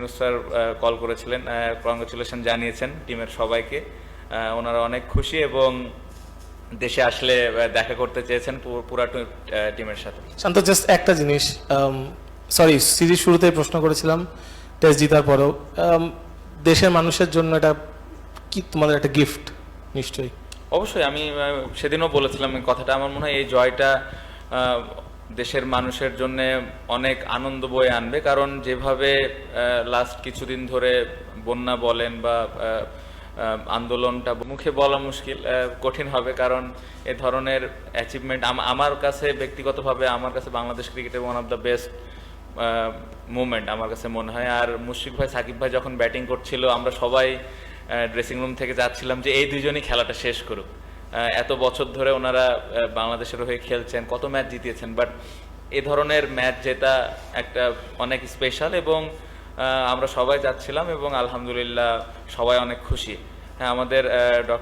Yunus sir call করেছিলেন congratulation জানিয়েছেন টিমের সবাইকে। ওনারা অনেক খুশি এবং দেশে আসলে দেখা করতে চেয়েছেন পুরা টিমের সাথে। শান্ত জাস্ট একটা জিনিস সরি সিরিজ শুরুতেই প্রশ্ন করেছিলাম টেস্ট জিতার পরেও। দেশের মানুষের জন্য এটা কি তোমাদের একটা গিফট নিশ্চয়ই। অবশ্যই আমি সেদিনও বলেছিলাম কথাটা। আমার মনে হয় এই জয়টা দেশের মানুষের জন্য অনেক আনন্দ বয়ে আনবে। কারণ যেভাবে লাস্ট কিছুদিন ধরে বন্যা বলেন বা আন্দোলনটা মুখে বলা মুশকিল কঠিন হবে। কারণ এ ধরনের অ্যাচিভমেন্ট আমার কাছে ব্যক্তিগতভাবে, আমার কাছে বাংলাদেশ ক্রিকেটের one of the best movement আমার কাছে মনে হয়। আর মুশফিক ভাই, সাকিব ভাই যখন ব্যাটিং করছিল, আমরা সবাই ড্রেসিং রুম থেকে যাচ্ছিলাম যে, এই দুজনই খেলাটা শেষ করুক। এত বছর ধরে ওনারা বাংলাদেশের হয়ে খেলছেন, কত ম্যাচ জিতিয়েছেন বাট এ ধরনের ম্যাচ জেতা একটা অনেক স্পেশাল এবং আমরা সবাই যাচ্ছিলাম এবং আলহামদুলিল্লাহ সবাই অনেক খুশি। হ্যাঁ আমাদের ডক্টর